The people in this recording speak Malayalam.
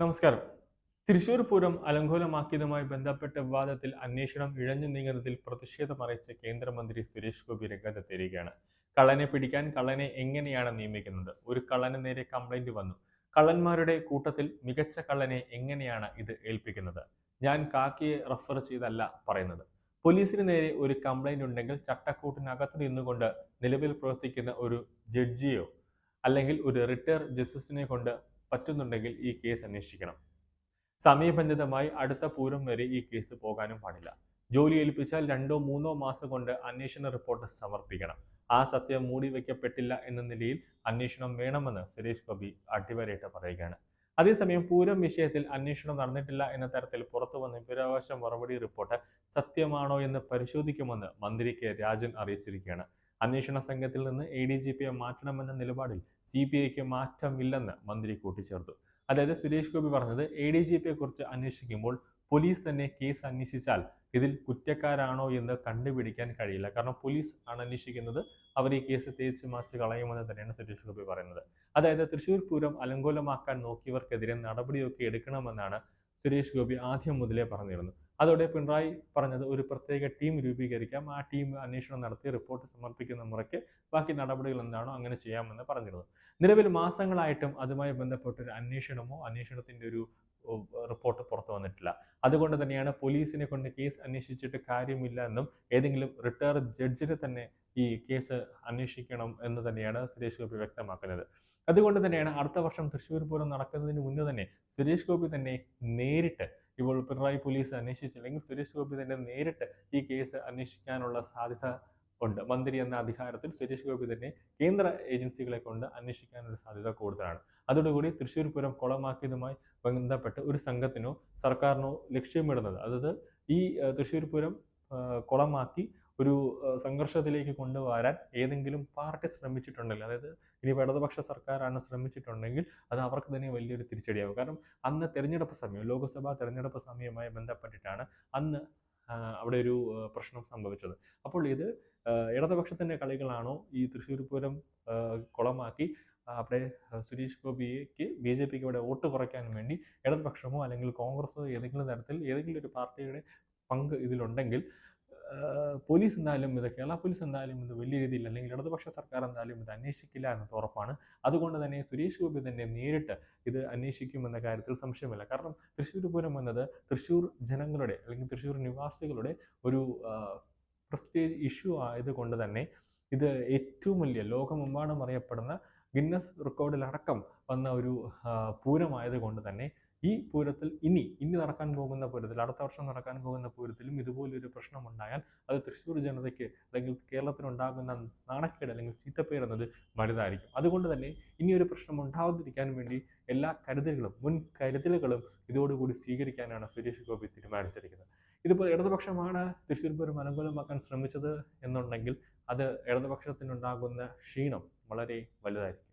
നമസ്കാരം. തൃശൂർ പൂരം അലങ്കോലമാക്കിയതുമായി ബന്ധപ്പെട്ട വിവാദത്തിൽ അന്വേഷണം ഇഴഞ്ഞു നീങ്ങുന്നതിൽ പ്രതിഷേധമറിയിച്ച് കേന്ദ്രമന്ത്രി സുരേഷ് ഗോപി രംഗത്തെത്തിയിരിക്കുകയാണ് കള്ളനെ പിടിക്കാൻ കള്ളനെ എങ്ങനെയാണ് നിയമിക്കുന്നത്? ഒരു കള്ളന് നേരെ കംപ്ലൈന്റ് വന്നു. കള്ളന്മാരുടെ കൂട്ടത്തിൽ മികച്ച കള്ളനെ എങ്ങനെയാണ് ഇത് ഏൽപ്പിക്കുന്നത്? ഞാൻ കാക്കിയെ റെഫർ ചെയ്തല്ല പറയുന്നത്. പോലീസിന് നേരെ ഒരു കംപ്ലൈന്റ് ഉണ്ടെങ്കിൽ ചട്ടക്കൂട്ടിനകത്ത് നിന്നുകൊണ്ട് നിലവിൽ പ്രവർത്തിക്കുന്ന ഒരു ജഡ്ജിയോ അല്ലെങ്കിൽ ഒരു റിട്ടയർ ജസ്റ്റിസിനെ കൊണ്ട് പറ്റുന്നുണ്ടെങ്കിൽ ഈ കേസ് അന്വേഷിക്കണം. സമയബന്ധിതമായി അടുത്ത പൂരം വരെ ഈ കേസ് പോകാനും പാടില്ല. ജോലി ഏൽപ്പിച്ചാൽ രണ്ടോ മൂന്നോ മാസം കൊണ്ട് അന്വേഷണ റിപ്പോർട്ട് സമർപ്പിക്കണം. ആ സത്യം മൂടി വയ്ക്കപ്പെട്ടില്ല എന്ന നിലയിൽ അന്വേഷണം വേണമെന്ന് സുരേഷ് ഗോപി അടിവരയിട്ട് പറയുകയാണ്. അതേസമയം പൂരം വിഷയത്തിൽ അന്വേഷണം നടന്നിട്ടില്ല എന്ന തരത്തിൽ പുറത്തു വന്ന വിവരാവകാശ മറുപടി റിപ്പോർട്ട് സത്യമാണോ എന്ന് പരിശോധിക്കുമെന്ന് മന്ത്രി കെ രാജൻ അറിയിച്ചിരിക്കുകയാണ്. അന്വേഷണ സംഘത്തിൽ നിന്ന് എ ഡി ജി പിയെ മാറ്റണമെന്ന നിലപാടിൽ സി പി ഐക്ക് മാറ്റമില്ലെന്ന് മന്ത്രി കൂട്ടിച്ചേർത്തു. അതായത് സുരേഷ് ഗോപി പറഞ്ഞത് എ ഡി ജി പിയെ കുറിച്ച് അന്വേഷിക്കുമ്പോൾ പോലീസ് തന്നെ കേസ് അന്വേഷിച്ചാൽ ഇതിൽ കുറ്റക്കാരാണോ എന്ന് കണ്ടുപിടിക്കാൻ കഴിയില്ല. കാരണം പോലീസ് ആണ് അന്വേഷിക്കുന്നത് അവർ ഈ കേസ് തേച്ച് മാച്ച് കളയുമെന്ന് തന്നെയാണ് സുരേഷ് ഗോപി പറയുന്നത്. അതായത് തൃശൂർ പൂരം അലങ്കോലമാക്കാൻ നോക്കിയവർക്കെതിരെ നടപടിയൊക്കെ എടുക്കണമെന്നാണ് സുരേഷ് ഗോപി ആദ്യം മുതലേ പറഞ്ഞിരുന്നു. അതോടെ പിണറായി പറഞ്ഞത് ഒരു പ്രത്യേക ടീം രൂപീകരിക്കാം. ആ ടീം അന്വേഷണം നടത്തി റിപ്പോർട്ട് സമർപ്പിക്കുന്ന മുറയ്ക്ക് ബാക്കി നടപടികൾ എന്താണോ അങ്ങനെ ചെയ്യാമെന്ന് പറഞ്ഞിരുന്നു. നിലവിൽ മാസങ്ങളായിട്ടും അതുമായി ബന്ധപ്പെട്ട ഒരു അന്വേഷണമോ അന്വേഷണത്തിന്റെ ഒരു റിപ്പോർട്ട് പുറത്തു വന്നിട്ടില്ല. അതുകൊണ്ട് തന്നെയാണ് പോലീസിനെ കൊണ്ട് കേസ് അന്വേഷിച്ചിട്ട് കാര്യമില്ല എന്നും ഏതെങ്കിലും റിട്ടയർഡ് ജഡ്ജിനെ തന്നെ ഈ കേസ് അന്വേഷിക്കണം എന്ന് തന്നെയാണ് സുരേഷ് ഗോപി വ്യക്തമാക്കുന്നത്. അതുകൊണ്ട് തന്നെയാണ് അടുത്ത വർഷം തൃശ്ശൂർ പൂരം നടക്കുന്നതിന് മുന്നേ തന്നെ സുരേഷ് ഗോപി തന്നെ നേരിട്ട് ഇപ്പോൾ പിണറായി പോലീസ് അന്വേഷിച്ചില്ലെങ്കിൽ സുരേഷ് ഗോപി തന്നെ നേരിട്ട് ഈ കേസ് അന്വേഷിക്കാനുള്ള സാധ്യത ഉണ്ട്. മന്ത്രി എന്ന അധികാരത്തിൽ സുരേഷ് ഗോപി തന്നെ കേന്ദ്ര ഏജൻസികളെ കൊണ്ട് അന്വേഷിക്കാനുള്ള സാധ്യത കൂടുതലാണ്. അതോടുകൂടി തൃശ്ശൂർ പൂരം കുളമാക്കിയതുമായി ബന്ധപ്പെട്ട് ഒരു സംഘത്തിനോ സർക്കാരിനോ ലക്ഷ്യമിടുന്നത് അതായത് ഈ തൃശ്ശൂർ പൂരം കുളമാക്കി ഒരു സംഘർഷത്തിലേക്ക് കൊണ്ടുവരാൻ ഏതെങ്കിലും പാർട്ടി ശ്രമിച്ചിട്ടുണ്ടെങ്കിൽ അതായത് ഇനി ഇടതുപക്ഷ സർക്കാരാണ് ശ്രമിച്ചിട്ടുണ്ടെങ്കിൽ അത് അവർക്ക് തന്നെ വലിയൊരു തിരിച്ചടിയാകും കാരണം അന്ന് തെരഞ്ഞെടുപ്പ് സമയം ലോക്സഭാ തെരഞ്ഞെടുപ്പ് സമയവുമായി ബന്ധപ്പെട്ടിട്ടാണ് അന്ന് അവിടെ ഒരു പ്രശ്നം സംഭവിച്ചത്. അപ്പോൾ ഇത് ഇടതുപക്ഷത്തിന്റെ കളികളാണോ ഈ തൃശ്ശൂർ പൂരം കുളമാക്കി അവിടെ സുരേഷ് ഗോപിക്ക് ബി ജെ പിക്ക് ഇവിടെ വോട്ട് കുറയ്ക്കാൻ വേണ്ടി ഇടതുപക്ഷമോ അല്ലെങ്കിൽ കോൺഗ്രസോ ഏതെങ്കിലും തരത്തിൽ ഏതെങ്കിലും ഒരു പാർട്ടിയുടെ പങ്ക് ഇതിലുണ്ടെങ്കിൽ പോലീസ് എന്തായാലും ഇത് കേരള പോലീസ് എന്തായാലും ഇത് വലിയ രീതിയിൽ അല്ലെങ്കിൽ ഇടതുപക്ഷ സർക്കാർ എന്തായാലും ഇത് അന്വേഷിക്കില്ല എന്നത് ഉറപ്പാണ്. അതുകൊണ്ട് തന്നെ സുരേഷ് ഗോപി തന്നെ നേരിട്ട് ഇത് അന്വേഷിക്കുമെന്ന കാര്യത്തിൽ സംശയമില്ല. കാരണം തൃശ്ശൂർ പൂരം എന്നത് തൃശ്ശൂർ ജനങ്ങളുടെ അല്ലെങ്കിൽ തൃശ്ശൂർ നിവാസികളുടെ ഒരു പ്രസ്റ്റേജ് ഇഷ്യൂ ആയതുകൊണ്ട് തന്നെ ഇത് ഏറ്റവും വലിയ ലോകമെമ്പാടും അറിയപ്പെടുന്ന ഗിന്നസ് റെക്കോർഡിലടക്കം വന്ന ഒരു പൂരമായത് കൊണ്ട് തന്നെ ഈ പൂരത്തിൽ ഇനി ഇനി നടക്കാൻ പോകുന്ന പൂരത്തിൽ അടുത്ത വർഷം നടക്കാൻ പോകുന്ന പൂരത്തിലും ഇതുപോലൊരു പ്രശ്നമുണ്ടായാൽ അത് തൃശ്ശൂർ ജനതയ്ക്ക് അല്ലെങ്കിൽ കേരളത്തിനുണ്ടാകുന്ന നാണക്കേട് അല്ലെങ്കിൽ ചീത്തപ്പേർ എന്നത് വലുതായിരിക്കും. അതുകൊണ്ട് തന്നെ ഇനി ഒരു പ്രശ്നം ഉണ്ടാവാതിരിക്കാൻ വേണ്ടി എല്ലാ കരുതലുകളും മുൻ കരുതലുകളും ഇതോടുകൂടി സ്വീകരിക്കാനാണ് സുരേഷ് ഗോപി തീരുമാനിച്ചിരിക്കുന്നത്. ഇതിപ്പോൾ ഇടതുപക്ഷമാണ് തൃശ്ശൂർ പൂരം അനുകൂലമാക്കാൻ ശ്രമിച്ചത് എന്നുണ്ടെങ്കിൽ അത് ഇടതുപക്ഷത്തിനുണ്ടാകുന്ന ക്ഷീണം വളരെ വലുതായിരിക്കും.